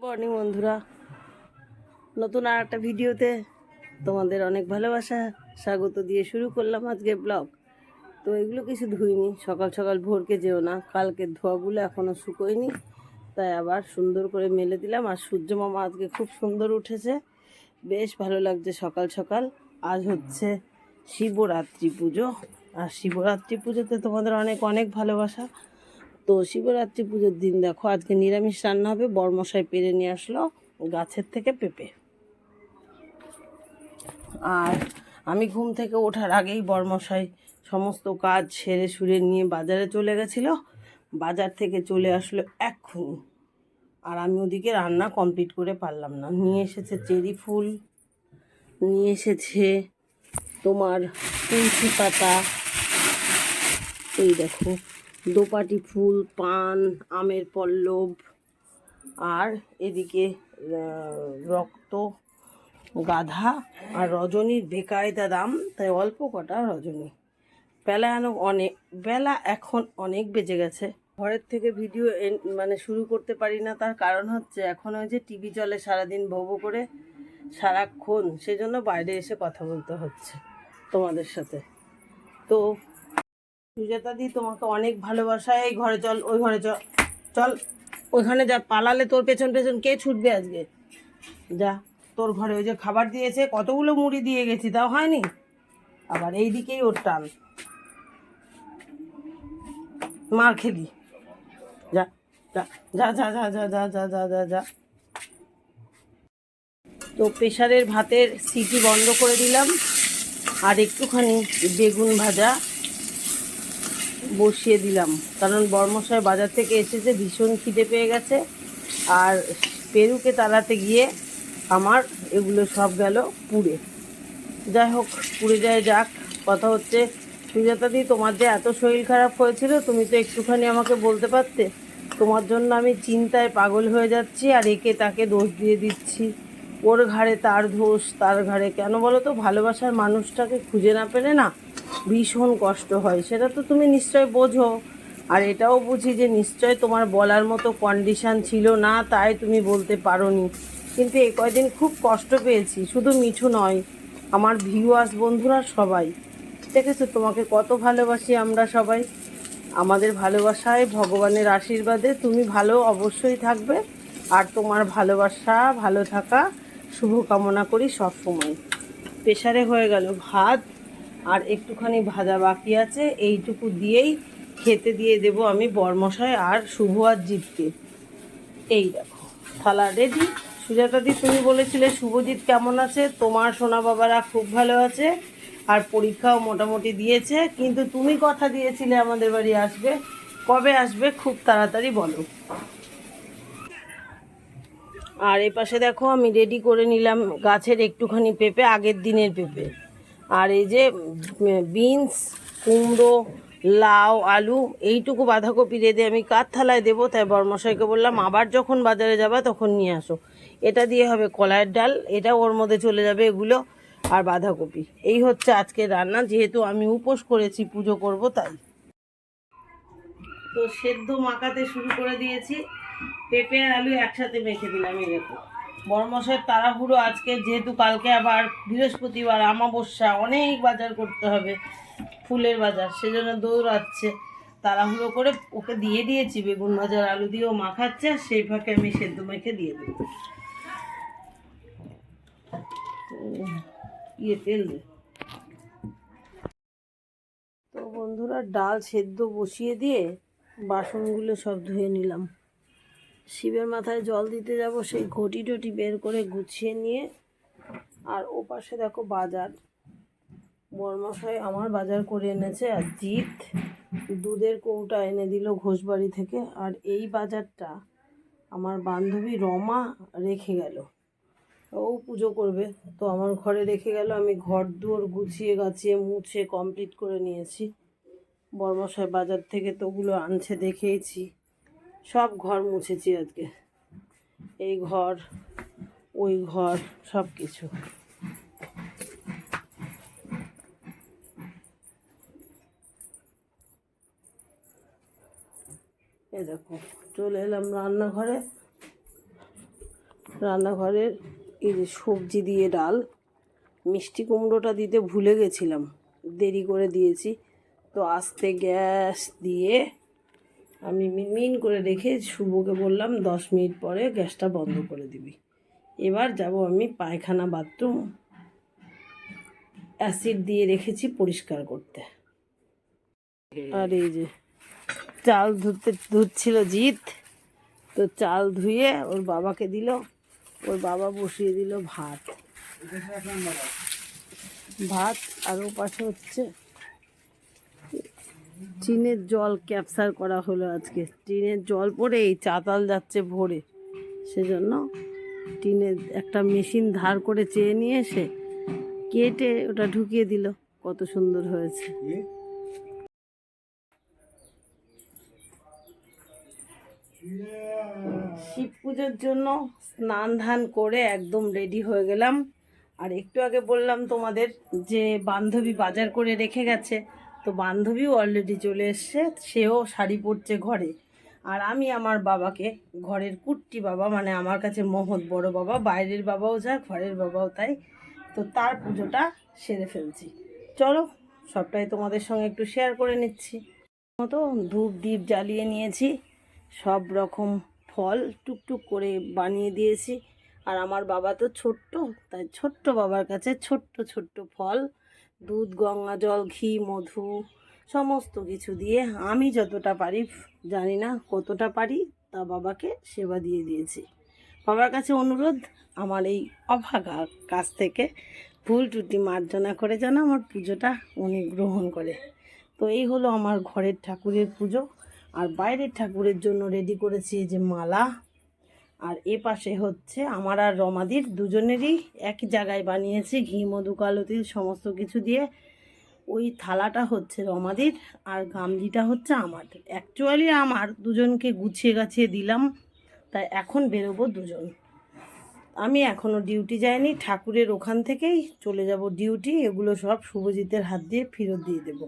Morning বন্ধুরা। নতুন আর একটা ভিডিওতে তোমাদের অনেক ভালোবাসা, স্বাগত দিয়ে শুরু করলাম আজকে ব্লগ তো এগুলো কিছু ধুইনি, সকাল সকাল ভোরকে যেও না। কালকে ধোয়াগুলো এখনও শুকোয়নি, তাই আবার সুন্দর করে মেলে দিলাম। আর সূর্য মামা আজকে খুব সুন্দর উঠেছে। বেশ ভালো লাগছে সকাল সকাল। আজ হচ্ছে শিবরাত্রি পুজো। আর শিবরাত্রি পুজোতে তোমাদের অনেক অনেক ভালোবাসা। তো শিবরাত্রি পুজোর দিন দেখো, আজকে নিরামিষ রান্না হবে, বরমশাই পেরে নিয়ে আসলো গাছের থেকে পেঁপে। আর আমি ঘুম থেকে ওঠার আগেই বরমশাই সমস্ত কাজ সেরে সুরে নিয়ে বাজারে চলে গেছিল। বাজার থেকে চলে আসলো এক্ষুনি আর আমি ওদিকে রান্না কমপ্লিট করে পারলাম না। নিয়ে এসেছে চেরি ফুল, নিয়ে এসেছে তোমার তুলসী পাতা। এই দেখো। দোপাটি ফুল, পান, আমের পল্লব আর এদিকে রক্ত, গাধা আর রজনীর বেকায়দা দাম। তাই অল্প কটা রজনী। বেলা এন অনেক বেলা এখন অনেক বেজে গেছে। ঘরের থেকে ভিডিও মানে শুরু করতে পারি না। তার কারণ হচ্ছে এখন ওই যে টিভি চলে সারাদিন ভোবো করে সারাক্ষণ। সেজন্য বাইরে এসে কথা বলতে হচ্ছে তোমাদের সাথে। তো সুজাতা দি তোমাকে অনেক ভালোবাসা এই ঘরে চল ওই ঘরে চল চল ওইখানে যা পালালে তোর পেছন পেছন কে ছুটবে আজকে যা তোর ঘরে ওই যে খাবার দিয়েছে কতগুলো মুড়ি দিয়ে গেছি তাও হয়নি আবার এই দিকেই ওর টান মার খেলি যা যা যা যা যা যা যা যা যা যা যা তো প্রেশারের ভাতের সিটি বন্ধ করে দিলাম আর একটুখানি বেগুন ভাজা বসিয়ে দিলাম। কারণ বর্মশাই বাজার থেকে এসেছে, ভীষণ খিদে পেয়ে গেছে। আর পেরুকে তাড়াতে গিয়ে আমার এগুলো সব গেল পুড়ে। যাই হোক, পুড়ে যায় যাক। কথা হচ্ছে সুজাতাদি তোমার যে এত শরীর খারাপ হয়েছিল, তুমি তো একটুখানি আমাকে বলতে পারতে। তোমার জন্য আমি চিন্তায় পাগল হয়ে যাচ্ছি, আর একে তাকে দোষ দিয়ে দিচ্ছি। ওর ঘাড়ে তার দোষ তার ঘাড়ে কেন বলো তো, ভালোবাসার মানুষটাকে খুঁজে না পেলে না ভীষণ কষ্ট হয়, সেটা তো তুমি নিশ্চয় বোঝো। আর এটাও বুঝি যে নিশ্চয় তোমার বলার মতো কন্ডিশান ছিল না, তাই তুমি বলতে পারোনি। কিন্তু এই কয়দিন খুব কষ্ট পেয়েছি, শুধু মিঠু নয়, আমার ভিউয়ার্স বন্ধুরা সবাই। দেখেছ তোমাকে কত ভালোবাসি আমরা সবাই। আমাদের ভালোবাসায় ভগবানের আশীর্বাদে তুমি ভালো অবশ্যই থাকবে। আর তোমার ভালোবাসা, ভালো থাকা, শুভকামনা করি সবসময়। প্রেশারে হয়ে গেল ভাত। আর একটুখানি ভাজা বাকি আছে, এইটুকু দিয়েই খেতে দিয়ে দেব আমি বরমশাই আর শুভ আর জিতকে। এই দেখো, থালা রেডি সুজাতা দি, তুমি বলেছিলে শুভজিৎ কেমন আছে? তোমার সোনা বাবারা খুব ভালো আছে আর পরীক্ষাও মোটামুটি দিয়েছে, কিন্তু তুমি কথা দিয়েছিলে আমাদের বাড়ি আসবে। কবে আসবে খুব তাড়াতাড়ি বলো। আর এ পাশে দেখো আমি রেডি করে নিলাম গাছের একটুখানি পেঁপে, আগের দিনের পেঁপে। আর এই যে বিনস, কুমড়ো, লাউ, আলু, এইটুকু বাঁধাকপি রেঁধে আমি কাঠ থালায় দেবো। তাই বর্মশাইকে বললাম, আবার যখন বাজারে যাবা তখন নিয়ে আসো। এটা দিয়ে হবে কলাইয়ের ডাল, এটা ওর মধ্যে চলে যাবে এগুলো আর বাঁধাকপি। এই হচ্ছে আজকের রান্না, যেহেতু আমি উপোস করেছি পুজো করব তাই। তো সেদ্ধ মাখাতে শুরু করে দিয়েছি। পেঁপে আর আলু একসাথে মেখে দিলাম এরকম বড়মশের তাড়াহুড়ো আজকে, যেহেতু কালকে আবার বৃহস্পতিবার আমাবস্যা অনেক বাজার করতে হবে, ফুলের বাজার, সেজন্য দৌড়াচ্ছে। তাড়াহুড়ো করে ওকে দিয়ে দিয়েছি, বেগুন ভাজার আলু দিয়েও মাখাচ্ছে সেই ফাঁকে আমি সেদ্ধ মেখে দিয়ে দেবো। ইয়ে তেল তো বন্ধুরা, ডাল সেদ্ধ বসিয়ে দিয়ে বাসনগুলো সব ধুয়ে নিলাম। শিবের মাথায় জল দিতে যাব, সেই ঘটি টটি বের করে গুছিয়ে নিয়ে। আর ও পাশে দেখো বাজার। বর্মশাই আমার বাজার করে এনেছে আর জিৎ দুধের কৌটা এনে দিল ঘোষবাড়ি থেকে। আর এই বাজারটা আমার বান্ধবী রমা রেখে গেল। ও পুজো করবে, তো আমার ঘরে রেখে গেল। আমি ঘর দুয়ার গুছিয়ে গাছিয়ে মুছে কমপ্লিট করে নিয়েছি। বর্মশাই বাজার থেকে তো ওগুলো আনছে, দেখেইছি। সব ঘর মুছেছি আজকে। এই ঘর, ওই ঘর, সব কিছু। এ দেখো, চলে এলাম রান্নাঘরে। রান্নাঘরের এই যে সবজি দিয়ে ডাল, মিষ্টি কুমড়োটা দিতে ভুলে গেছিলাম। দেরি করে দিয়েছি। তো আস্তে গ্যাস দিয়ে আমি মিনমিন করে রেখে শুভকে বললাম, দশ মিনিট পরে গ্যাসটা বন্ধ করে দিবি। এবার যাব আমি পায়খানা বাথরুম অ্যাসিড দিয়ে রেখেছি পরিষ্কার করতে। আর এই যে চাল ধুতে ধুচ্ছিল জিৎ, তো চাল ধুয়ে ওর বাবাকে দিল। ওর বাবা বসিয়ে দিল ভাত। ভাত আর ও পাশে হচ্ছে টিনের জল ক্যাপচার করা হলো আজকে। টিনের জল পড়ে, এই চাতাল যাচ্ছে ভরে। সেজন্য টিনের একটা মেশিন ধার করে চেয়ে নিয়ে এসে কেটে ওটা ঢুকিয়ে দিল। কত সুন্দর হয়েছে। শিব পুজোর জন্য স্নান ধান করে একদম রেডি হয়ে গেলাম। আর একটু আগে বললাম তোমাদের যে বান্ধবী বাজার করে রেখে গেছে তো বান্ধবীও অলরেডি চলে এসছে, সেও শাড়ি পরছে ঘরে। আর আমি আমার বাবাকে, ঘরের কুট্টি বাবা মানে আমার কাছে মহৎ বড় বাবা, বাইরের বাবাও যা ঘরের বাবাও তাই, তো তার পুজোটা সেরে ফেলছি। চলো, সবটাই তোমাদের সঙ্গে একটু শেয়ার করে নিচ্ছি। মতো ধূপ দ্বীপ জ্বালিয়ে নিয়েছি, সব রকম ফল টুকটুক করে বানিয়ে দিয়েছি। আর আমার বাবা তো ছোট্ট, তাই ছোট্ট বাবার কাছে ছোট্ট ছোট্ট ফল দুধ, গঙ্গা জল, ঘি, মধু, সমস্ত কিছু দিয়ে আমি যতটা পারি, জানি না কতটা পারি, তা বাবাকে সেবা দিয়ে দিয়েছি। বাবার কাছে অনুরোধ, আমার এই অভাগা কাছ থেকে ভুল ত্রুটি মার্জনা করে যেন আমার পুজোটা উনি গ্রহণ করে। তো এই হলো আমার ঘরের ঠাকুরের পুজো। আর বাইরের ঠাকুরের জন্য রেডি করেছি যে মালা আর এ পাশে হচ্ছে আমার আর রমাদির দুজনেরই একই জায়গায় বানিয়েছি ঘি, মধু, কালো সমস্ত কিছু দিয়ে। ওই থালাটা হচ্ছে রমাদির আর গামলিটা হচ্ছে আমার। অ্যাকচুয়ালি আমার দুজনকে গুছিয়ে গাছিয়ে দিলাম, তাই এখন বেরোবো দুজন। আমি এখনও ডিউটি যাইনি, ঠাকুরের ওখান থেকেই চলে যাব ডিউটি এগুলো সব শুভজিতের হাত দিয়ে ফেরত দিয়ে দেব।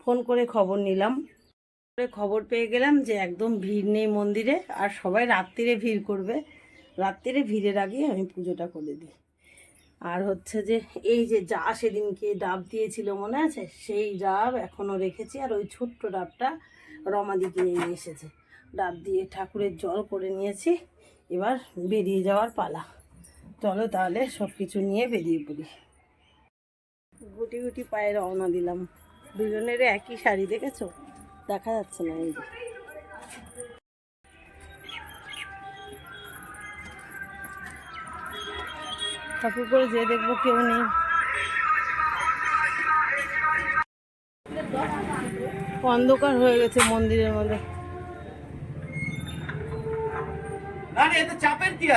ফোন করে খবর নিলাম। খবর পেয়ে গেলাম যে একদম ভিড় নেই মন্দিরে, আর সবাই রাত্রিরে ভিড় করবে। রাত্রিরে ভিড়ের আগে আমি পুজোটা করে দিই। আর হচ্ছে যে এই যে যা সেদিনকে ডাব দিয়েছিল মনে আছে, সেই ডাব এখনও রেখেছি, আর ওই ছোট্ট ডাবটা রমাদিকে নিয়ে এসেছে। ডাব দিয়ে ঠাকুরের জল করে নিয়েছি, এবার বেরিয়ে যাওয়ার পালা। চলো তাহলে সব কিছু নিয়ে বেরিয়ে পড়ি। গুটি গুটি পায়ে রওনা দিলাম। দুজনের একই শাড়ি দেখেছ? দেখা যাচ্ছে না এই ঠাকুর করে যে দেখব কেউ নেই। অন্ধকার হয়ে গেছে মন্দিরের মধ্যে।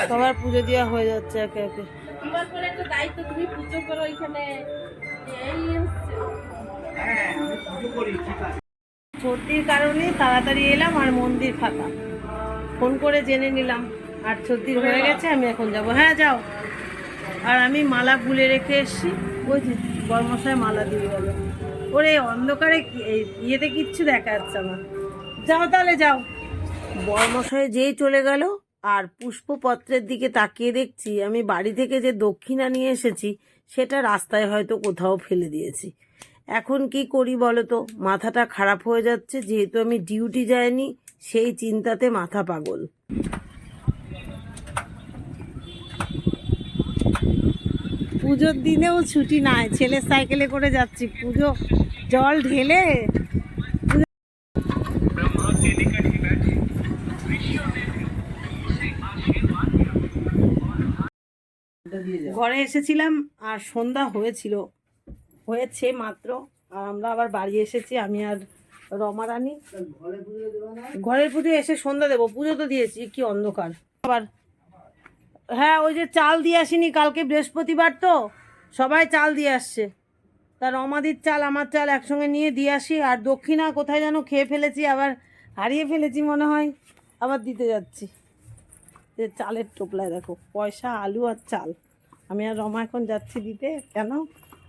সবার পুজো দেওয়া হয়ে যাচ্ছে একে একে। তোমার করে একটা দায়িত্ব তুমি পুজো করো সর্দির কারণে তাড়াতাড়ি এলাম আর মন্দির ফাঁকা। ফোন করে জেনে নিলাম আর সর্দির হয়ে গেছে, আমি এখন যাব। হ্যাঁ যাও। আর আমি মালা ভুলে রেখে এসেছি। ওই বর্মশায় মালা দিয়ে গেল। ওরে, অন্ধকারে ইয়েতে কিচ্ছু দেখা যাচ্ছে না। যাও তাহলে, যাও। বর্মশায় যেই চলে গেল, আর পুষ্পপত্রের দিকে তাকিয়ে দেখছি, আমি বাড়ি থেকে যে দক্ষিণা নিয়ে এসেছি, সেটা রাস্তায় হয়তো কোথাও ফেলে দিয়েছি। এখন কি করি বলো তো মাথাটা খারাপ হয়ে যাচ্ছে যেহেতু আমি ডিউটি যাইনি সেই চিন্তাতে মাথা পাগল। পুজোর দিনেও ছুটি নাই ছেলে সাইকেলে করে যাচ্ছি। পুজো জল ঢেলে। ঘরে এসেছিলাম আর সন্ধ্যা হয়েছিল। হয়েছে মাত্র। আর আমরা আবার বাড়ি এসেছি, আমি আর রমা রানী। ঘরের পুজো এসে সন্ধ্যা দেবো, পুজো তো দিয়েছি, কি অন্ধকার। আবার হ্যাঁ ওই যে চাল দিয়ে আসিনি কালকে বৃহস্পতিবার তো, সবাই চাল দিয়ে আসছে। তা রমাদির চাল, আমার চাল একসঙ্গে নিয়ে দিয়ে আসি, আর দক্ষিণা কোথায় যেন খেয়ে ফেলেছি, আবার হারিয়ে ফেলেছি মনে হয়, আবার দিতে যাচ্ছি। যে চালের টোপলায় দেখো, পয়সা, আলু আর চাল। আমি আর রমা এখন যাচ্ছি দিতে, কেন?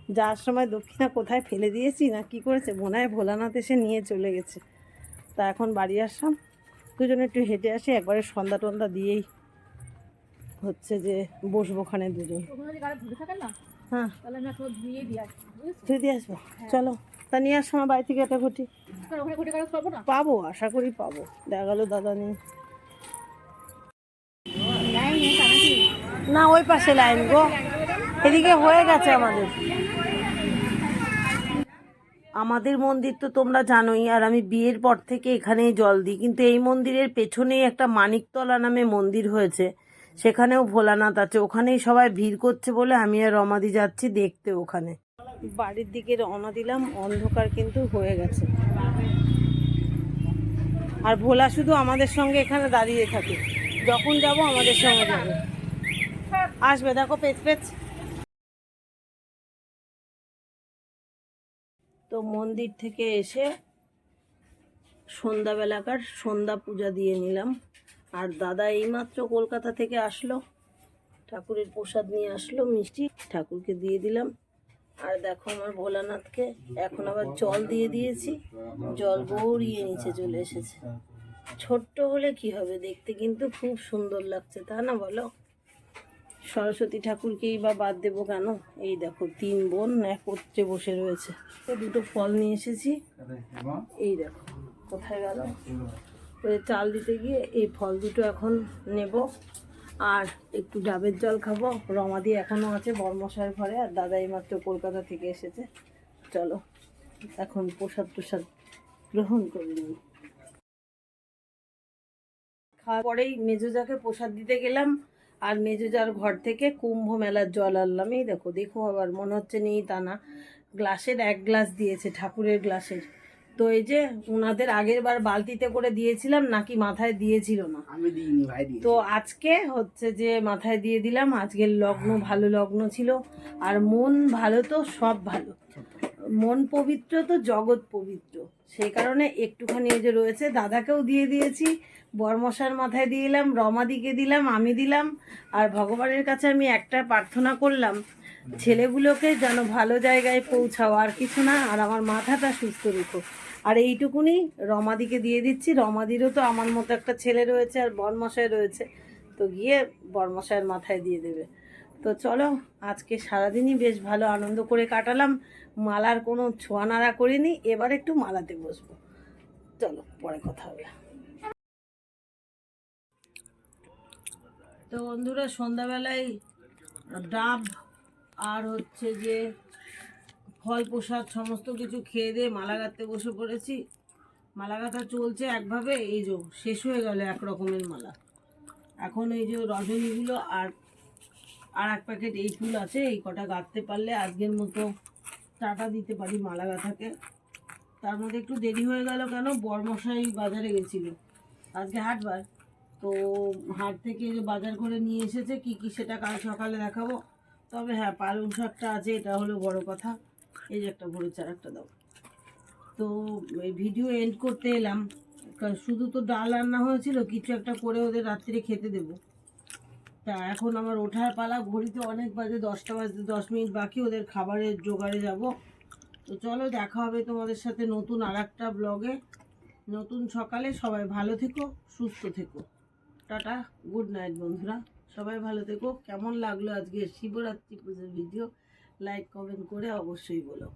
যাওয়ার সময় দক্ষিণা কোথায় ফেলে দিয়েছি না কি করেছে? মনে হয় ভোলানাথ এসে নিয়ে চলে গেছে। তা এখন বাড়ি আসলাম। দুজনে একটু হেঁটে আসি একবারে সন্ধ্যা টন্দা দিয়েই হচ্ছে যে বসবো ওখানে দুজন। হ্যাঁ। ধুয়ে দিয়ে আসব আসব? চলো। তা নিয়ে আস আমার বাড়ি থেকে একটা ঘটি। পাবো আশা করি পাবো। দেখা গেলো দাদা নেই। না ওই পাশে লাইন গো। এদিকে হয়ে গেছে আমাদের। আমাদের মন্দির তো তোমরা জানোই, আর আমি বিয়ের পর থেকে এখানেই জল দিই। কিন্তু এই মন্দিরের পেছনেই একটা মানিকতলা নামে মন্দির হয়েছে। সেখানেও ভোলানাথ আছে। ওখানেই সবাই ভিড় করছে বলে আমি আর রমাদি যাচ্ছি দেখতে ওখানে। বাড়ির দিকে রওনা দিলাম, অন্ধকার কিন্তু হয়ে গেছে। আর ভোলা শুধু আমাদের সঙ্গে এখানে দাঁড়িয়ে থাকে। যখন যাব আমাদের সঙ্গে যাবে। আসবে, দেখো পেচ পেচ। তো মন্দির থেকে এসে সন্ধ্যাবেলাকার সন্ধ্যা পূজা দিয়ে নিলাম। আর দাদা এইমাত্র কলকাতা থেকে আসলো, ঠাকুরের প্রসাদ নিয়ে আসলো, মিষ্টি ঠাকুরকে দিয়ে দিলাম। আর দেখো আমার ভোলানাথকে এখন আবার জল দিয়ে দিয়েছি, জল গৌড়িয়ে নিচে চলে এসেছে। ছোট্ট হলে কি হবে দেখতে, কিন্তু খুব সুন্দর লাগছে, তা না বলো? সরস্বতী ঠাকুরকেই বা বাদ দেবো কেন? এই দেখো, তিন বোন একত্রে বসে রয়েছে। দুটো ফল নিয়ে এসেছি। এই দেখো, কোথায় গেল? চাল দিতে গিয়ে এই ফল দুটো এখন নেব। আর একটু ডাবের জল খাব। রমাদি এখনও আছে বর্মশার ঘরে, আর দাদা এইমাত্র কলকাতা থেকে এসেছে। চলো, এখন প্রসাদ প্রসাদ গ্রহণ করে নিই। খাওয়ার পরেই মেজোজাকে প্রসাদ দিতে গেলাম। আর মেজোজার ঘর থেকে কুম্ভ মেলার জল আনলাম। এই দেখো দেখো আবার মনে হচ্ছে নেই তা না। গ্লাসের এক গ্লাস দিয়েছে ঠাকুরের গ্লাসের। তো এই যে ওনাদের আগের বার বালতিতে করে দিয়েছিলাম নাকি মাথায় দিয়েছিল না। আমি দিইনি ভাই তো আজকে হচ্ছে যে মাথায় দিয়ে দিলাম আজকের লগ্ন ভালো লগ্ন ছিল। আর মন ভালো তো সব ভালো। মন পবিত্র তো জগৎ পবিত্র। সেই কারণে একটুখানি এই যে রয়েছে, দাদাকেও দিয়ে দিয়েছি, বরমশার মাথায় দিলাম রমাদিকে দিলাম, আমি দিলাম, আর ভগবানের কাছে আমি একটা প্রার্থনা করলাম, ছেলেগুলোকে যেন ভালো জায়গায় পৌঁছাও, আর কিছু না, আর আমার মাথাটা সুস্থ রেখো। আর এইটুকুনি রমাদিকে দিয়ে দিচ্ছি, রমাদিরও তো আমার মতো একটা ছেলে রয়েছে, আর বরমশাই রয়েছে, তো গিয়ে বরমশাইয়ের মাথায় দিয়ে দেবে। তো চলো, আজকে সারাদিনই বেশ ভালো আনন্দ করে কাটালাম। মালার কোনো ছোঁয়া নাড়া করিনি, এবার একটু মালাতে বসবো। চলো, পরে কথা হবে। তো বন্ধুরা, সন্ধ্যাবেলায় ডাব আর হচ্ছে যে ফল প্রসাদ সমস্ত কিছু খেয়ে দিয়ে মালা গাঁথতে বসে পড়েছি। মালা গাঁথা চলছে একভাবে, এই যে শেষ হয়ে গেল এক রকমের মালা। এখন এই যে রজনীগুলো আর আর এক প্যাকেট এই ফুল আছে, এই কটা গাঁথতে পারলে আজকের মতো টাটা দিতে পারি মালা গাঁথাকে তার মধ্যে একটু দেরি হয়ে গেল কেন? বরমশাই বাজারে গেছিল। আজকে হাটবার। তো হাট থেকে বাজার করে নিয়ে এসেছে, কি কি সেটা কাল সকালে দেখাবো। তবে হ্যাঁ পালং শাকটা আছে, এটা হলো বড় কথা। এই যে একটা ভরে চার একটা দাও। তো এই ভিডিও এন্ড করতে এলাম। শুধু তো ডাল রান্না হয়েছিল, কিছু একটা করে ওদের রাত্রিরে খেতে দেবো। তা এখন আমার ওঠার পালা, ঘড়িতে অনেক বাজে, দশটা বাজতে দশ মিনিট বাকি, ওদের খাবারের জোগাড়ে যাব। তো চলো, দেখা হবে তোমাদের সাথে নতুন আর একটা ব্লগে। নতুন সকালে সবাই ভালো থেকো, সুস্থ থেকো। টাটা, গুড নাইট বন্ধুরা। সবাই ভালো থেকো। কেমন লাগল আজকে শিবরাত্রি পুজোর ভিডিও লাইক কমেন্ট করে অবশ্যই বলো।